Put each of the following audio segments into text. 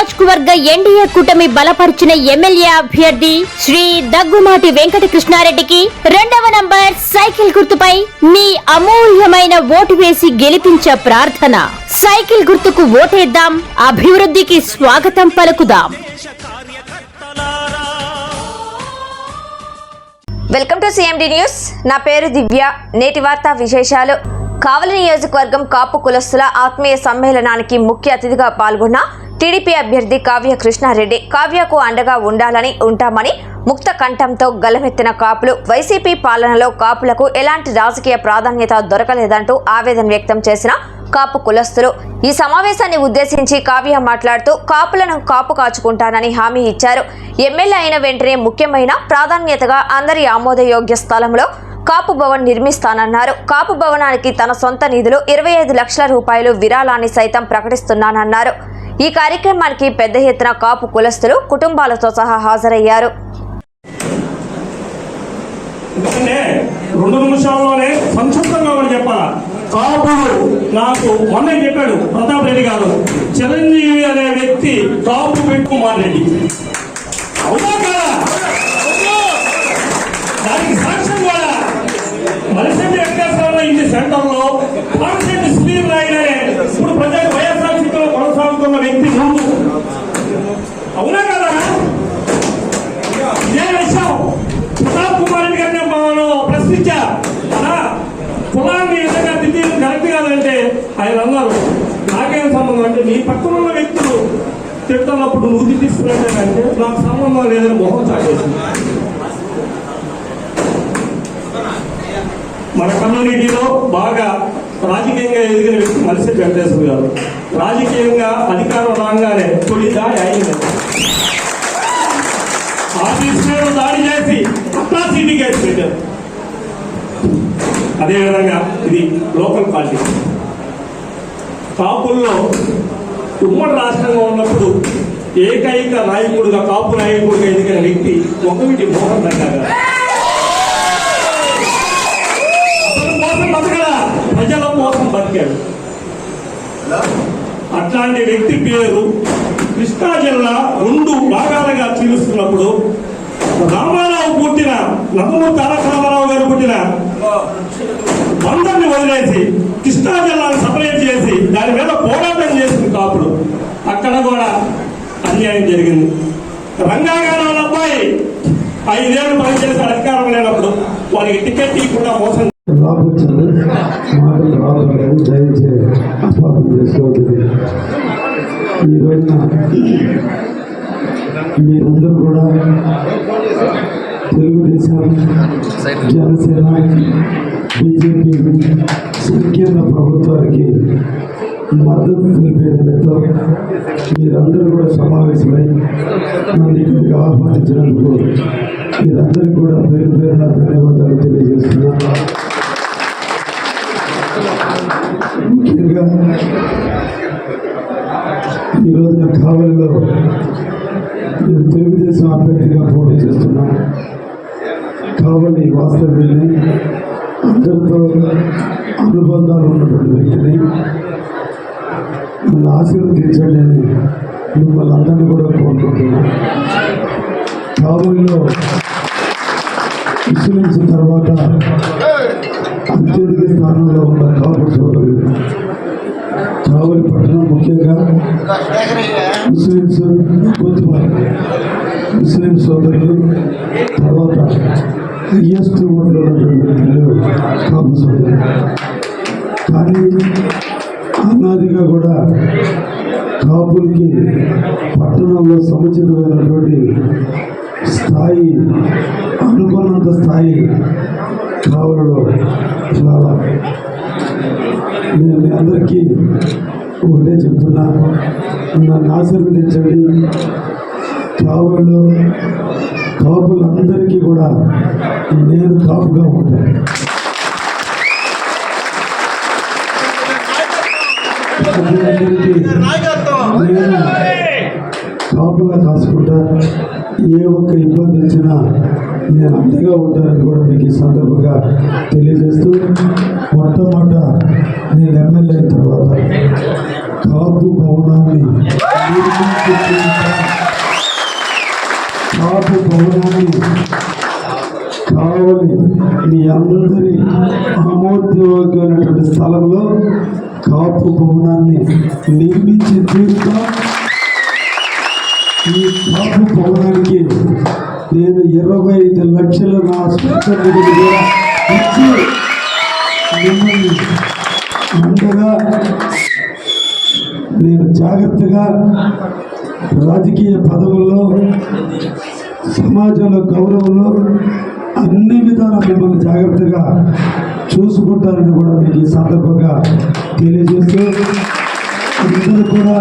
నియోజకవర్గ ఎన్డీఏ కూటమి బలపరిచిన ఎమ్మెల్యే అభ్యర్థి శ్రీ దగ్గుమాటి వెంకట కృష్ణారెడ్డికి రెండవ నంబర్ సైకిల్ గుర్తుపై మీ అమూల్యమైన ఓటు వేసి గెలిపించే ప్రార్థన. సైకిల్ గుర్తుకు ఓటేద్దాం అభివృద్ధికి స్వాగతం పలుకుదాం. Welcome to CMD news. నా పేరు దివ్య. నేటి వార్త విశేషాలు. కావలి నియోజకవర్గం కాపు కులస్తుల ఆత్మీయ సమ్మేళనానికి ముఖ్య అతిథిగా పాల్గొన్న టీడీపీ అభ్యర్థి కావ్య కృష్ణారెడ్డి కావ్యకు అండగా ఉండాలని ఉంటామని ముక్త కంఠంతో గలమెత్తిన కాపులు వైసీపీ పాలనలో కాపులకు ఎలాంటి రాజకీయ ప్రాధాన్యత దొరకలేదంటూ ఆవేదన వ్యక్తం చేసిన కాపు కులస్తులు. ఈ సమావేశాన్ని ఉద్దేశించి కావ్య మాట్లాడుతూ కాపులను కాపు కాచుకుంటానని హామీ ఇచ్చారు. ఎమ్మెల్యే అయిన వెంటనే ముఖ్యమైన ప్రాధాన్యతగా అందరి ఆమోదయోగ్య స్థలంలో కాపు భవన్ నిర్మిస్తానన్నారు. కాపు భవనానికి తన సొంత నిధులు ఇరవై ఐదు లక్షల రూపాయలు విరాళాన్ని సైతం ప్రకటిస్తున్నానన్నారు. ఈ కార్యక్రమానికి పెద్ద ఎత్తున కాపు కులస్తులు కుటుంబాలతో సహా హాజరయ్యారు. రెండు నిమిషాల్లోనే సంక్షిప్తంగా కూడా చెప్పాలా? కాపులు నాకు మొన్న చెప్పాడు ప్రతాప్ రెడ్డి గారు చిరంజీవి అనే వ్యక్తి కాపు పెట్టుకుమార్ రెడ్డి. అవునా కదా? దానికి సాక్ష్యం కూడా. మలిశెట్టి వెంకటేశ్వరరావు ఇంటి సెంటర్లో పాలశెట్టి సుధీర్ నాయుడు అనే ఇప్పుడు ప్రజలు వైఎస్ఆర్సీపీలో కొనసాగుతున్న వ్యక్తి ముందు అవునా కదా ఇదే విషయం ప్రతాప్ కుమార్ రెడ్డి గారిని మనం ప్రశ్నించా అలా కులాన్ని ఏదైనా దిద్దేది కరెక్ట్ కాదంటే ఆయన అన్నారు నాకేం సంబంధం అంటే నీ పక్కన ఉన్న వ్యక్తులు తిడుతున్నప్పుడు నువ్వు దిద్దిస్తున్నాడంటే నాకు సంబంధం లేదని మొహం సాగేసింది మన కమ్యూనిటీలో బాగా రాజకీయంగా ఎదిగిన వ్యక్తి మలిశెట్టి వెంకటేశ్వర గారు. రాజకీయంగా అధికారం రాగానే తొలి దాడి అయింది. ఆఫీస్ దాడి చేసి అట్రాసిటీ కేసు పెట్టారు. అదేవిధంగా ఇది లోకల్ పాలిటిక్స్. కాపుల్లో ఉమ్మడి రాష్ట్రంగా ఉన్నప్పుడు ఏకైక నాయకుడుగా కాపు నాయకుడిగా ఎదిగిన వ్యక్తి ఒకవిటి మోహన్ రెడ్డి గారు. ప్రజల కోసం బతికాడు. అట్లాంటి వ్యక్తి పేరు కృష్ణా జిల్లా రెండు భాగాలుగా చీలుస్తున్నప్పుడు రామారావు పుట్టిన నందమూరి తారక రామారావు గారు పుట్టిన బంధాన్ని వదిలేసి కృష్ణా జిల్లాను సపరేట్ చేసి దాని మీద పోరాటం చేసింది కాపుడు. అక్కడ కూడా అన్యాయం జరిగింది. రంగాగారు అబ్బాయి ఐదేళ్ళు పనిచేసే అధికారం లేనప్పుడు వారికి టికెట్ ఇవ్వకుండా మోసం రాబోతుంది మాటలు రాబోలేదు దయచేసి అపార్థం చేసుకోవద్దు. ఈ రోజున మీరందరూ కూడా తెలుగుదేశం జనసేన బీజేపీ సంకీర్ణ ప్రభుత్వానికి మద్దతు తెలిపేందుకు మీరందరూ కూడా సమావేశమై నన్ను ఇక్కడికి ఆహ్వానించినందుకు మీరందరికీ కూడా పేరు పేరున ధన్యవాదాలు తెలియజేస్తున్నాను. ముఖ్యంగా ఈ రోజున కావలిలో నేను తెలుగుదేశం అభ్యర్థిగా పోటీ చేస్తున్నాను. కావలి వాస్తవ్యుల్ని అందరితో అనుబంధాలు ఉన్నటువంటి వ్యక్తిని నన్ను ఆశీర్వదించండి అని మిమ్మల్ని అందరినీ కూడా కోరుకుంటున్నాను. కావలిలో ముస్లింస్ తర్వాత అత్యధిక స్థానంలో ఉన్న కాపు సోదరులు కావలి పట్టణం ముఖ్యంగా ముస్లింస్ కొద్దివారు ముస్లిం సోదరులు తర్వాత ఈఎస్టీ ఓట్లు ఉన్నటువంటి వ్యక్తులు కానీ అనాదిగా కూడా కాపులకి పట్టణంలో సముచితమైనటువంటి స్థాయి అనుకున్నంత స్థాయి కావలలో చాలా నేను మీ అందరికీ ఒకటే చెప్తున్నా నన్ను ఆశీర్వదించండి కావలలో కాపులందరికీ కూడా నేను కాపుగా ఉంటాను నేను కాపుగా కాసుకుంటా ఏ ఒక్క ఇబ్బంది వచ్చినా నేను అంతగా ఉంటానని కూడా మీకు ఈ సందర్భంగా తెలియజేస్తూ మొట్టమొదట నేను ఎమ్మెల్యే అయిన తర్వాత కాపు భవనాన్ని కాపు భవనాన్ని కావాలి మీ అందరి ఆమోదయోగ్యమైనటువంటి స్థలంలో కాపు భవనాన్ని నిర్మించి తీరుతాం. నిధులు కూడా ఇచ్చి మిమ్మల్ని నేను జాగ్రత్తగా రాజకీయ పదవుల్లో సమాజంలో గౌరవంలో అన్ని విధాల మిమ్మల్ని జాగ్రత్తగా చూసుకుంటారని కూడా మీకు ఈ సందర్భంగా తెలియజేస్తూ అందరూ కూడా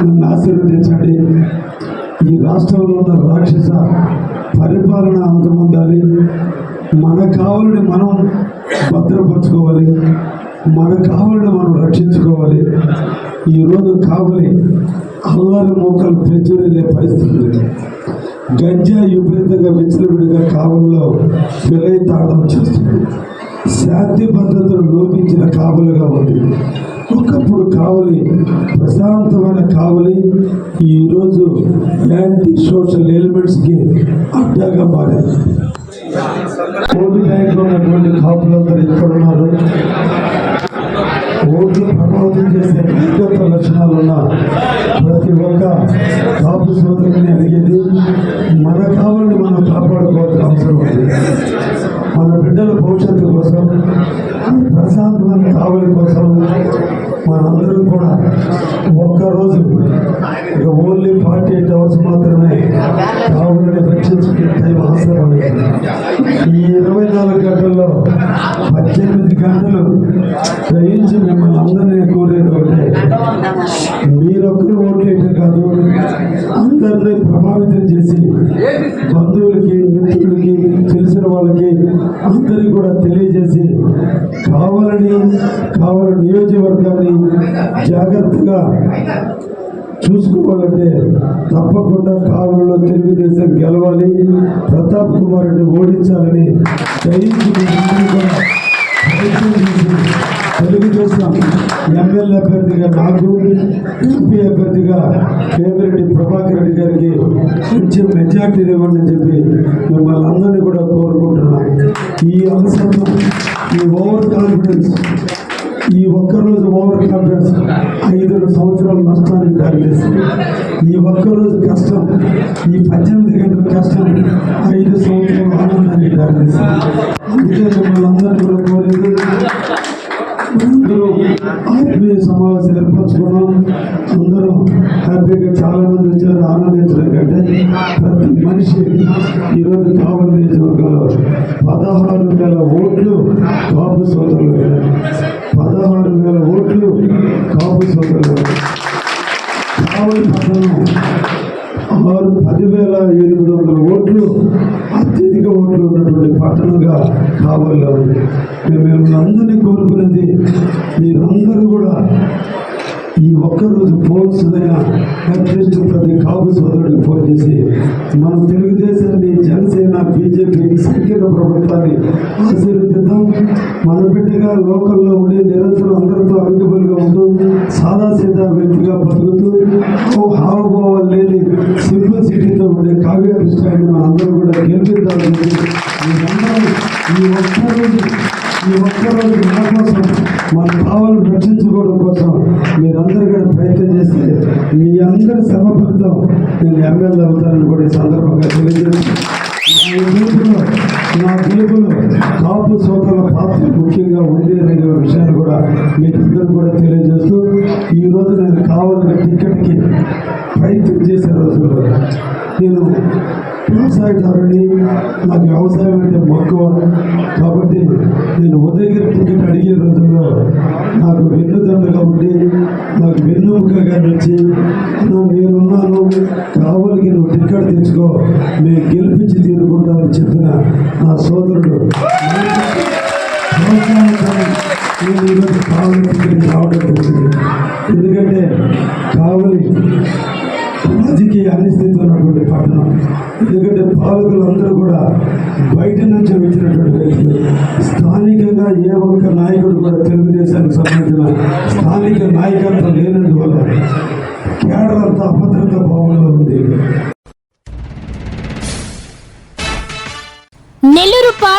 నన్ను ఆశీర్వదించండి. ఈ రాష్ట్రంలో ఉన్న రాక్షస పరిపాలన అంతమొందాలి మన కావాలని మనం భద్రపరచుకోవాలి. మన కావాలని మనం రక్షించుకోవాలి. ఈరోజు కావలి అల్లరి మోకలు పెంచురెళ్ళే పరిస్థితి. లేదు గంజా విపరీతంగా విచ్చలవిడిగా కావల్లో విలయ తాండవం చేస్తుంది. శాంతి భద్రతలు లోపించిన కావలుగా ఉంది. కావలి ప్రశాంతమైన కావలి. ఈరోజు యాంటీ సోషల్ ఎలిమెంట్స్కి అడ్డాగా మారింది. ఓటు బ్యాంక్లో ఉన్నటువంటి కాపులందరూ ఇక్కడ ఉన్నారు. ఓట్లు ప్రభావితం చేసే వ్యక్తిగత లక్షణాలు ఉన్న ప్రతి ఒక్క కాపు సోదరు అడిగేది మన కావాలని మనం కాపాడుకోవాల్సిన అవసరం ఉంది మన బిడ్డల భవిష్యత్తు కోసం ప్రశాంతమైన కావలి కోసం మనందరం కూడా ఒక్కరోజు ఇరవై నాలుగు గంటల్లో పద్దెనిమిది గంటలు గ్రహించి మిమ్మల్ని అందరినీ కోరేది ఒకటే. మీరొక్కరు ఓట్లేయటం కాదు అందరినీ ప్రభావితం చేసి బంధువులకి మిత్రులకి తెలిసిన వాళ్ళకి అందరికీ కూడా తెలియజేసి కావాలని కావాలని నియోజకవర్గాన్ని జాగ్రత్తగా చూసుకోవాలంటే తప్పకుండా కావలిలో తెలుగుదేశం గెలవాలి. ప్రతాప్ కుమార్ రెడ్డి ఓడించాలని తెలుగుదేశం ఎమ్మెల్యే అభ్యర్థిగా నాకు ఎంపీ అభ్యర్థిగా కేమిరెడ్డి ప్రభాకర్ రెడ్డి గారికి మంచి మెజార్టీ ఇవ్వండి అని చెప్పి మిమ్మల్ని అందరినీ కూడా కోరుకుంటున్నాను ఈ అంశం ఈ ఓవర్ కాన్ఫిడెన్స్ ఈ ఒక్కరోజు ఓవర్ కాన్ఫిడెన్స్ ఐదు సంవత్సరాల నష్టానికి దారితీస్తుంది ఈ ఒక్కరోజు కష్టం ఈ పద్దెనిమిది గంటల కష్టం ఐదు సంవత్సరాల ఆనందానికి దారితీస్తుంది అందుకే మిమ్మల్ని అందరినీ కూడా కోరేది అందరూ ఆత్మీయ సమావేశం ఏర్పరచుకున్నాం. అందరూ హ్యాపీగా చాలా మంది వచ్చారు ఆనందించడం కంటే ప్రతి మనిషి ఈరోజు కావలి నియోజకవర్గంలో పదహారు వేల ఓట్లు కాపు సోదరులు. పదహారు వేల ఓట్లు కాపు సోదరులు. కావలి పట్టణం ఆరు పదివేల ఎనిమిది వందల ఓట్లు అత్యధిక ఓట్లు ఉన్నటువంటి పట్టణంగా కావాలిలో ఉంది. మేము మిమ్మల్ని అందరినీ కోరుకునేది మీరందరూ కూడా ఈ ఒక్కరోజు ఫోన్స్దైనా అట్లీస్ట్ ప్రతి కాపు సోదరుడికి ఫోన్ చేసి మన తెలుగుదేశాన్ని జనసేన బీజేపీ సంకీర్ణ ప్రభుత్వాన్ని ఆశీర్వదిద్దాం. మన బిడ్డగా లోకల్లో ఉండి నిరంతరం అందరితో అవైలబుల్గా ఉంటూ సాదా సీదా వ్యక్తిగా బతుకుతూ ఓ హావభావాలు లేని సింపుల్ సిటీతో ఉండే కావ్య కృష్ణాన్ని మనందరం కూడా గెలిపిద్దామని మీరందరూ ఈ ఒక్కరోజు ఈ ఒక్కరోజు మన కోసం మన భావాలను రక్షించుకోవడం కోసం మీరందరూ కూడా ప్రయత్నం చేస్తే మీ అందరి శ్రమ ఫలితం నేను ఎమ్మెల్యే అవుతానని కూడా ఈ సందర్భంగా తెలియజేస్తాను నా గెలుపులో నా గెలుపులో కాపు సోదరుల పాత్ర విధంగా ఉంది అనే విషయాన్ని కూడా మీకు ఇద్దరు కూడా తెలియజేస్తూ ఈ రోజు నేను కావాలని టికెట్కి ప్రయత్నం చేసే రోజుల్లో నేను వ్యవసాయదారుని నాకు వ్యవసాయం అంటే మక్కువ. కాబట్టి నేను ఉదయగిరి టికెట్ అడిగే రోజుల్లో నాకు వెన్నుదండగా ఉండి నాకు వెన్నుముకగా నచ్చి నేనున్నాను కావలికి నువ్వు టికెట్ తెచ్చుకో నేను గెలిపించి తీరుకుంటామని చెప్పిన నా సోదరుడు నేను ఈరోజు కావలి టికెట్ రావడం ఎందుకంటే కావలి రాజకీయ అనిస్థితి ఉన్నటువంటి పట్టణం. ఎందుకంటే పాలకులందరూ కూడా బయట నుంచి వచ్చినటువంటి వ్యక్తులు. స్థానికంగా ఏ ఒక్క నాయకుడు కూడా తెలుగుదేశానికి సంబంధించిన స్థానిక నాయకత్వం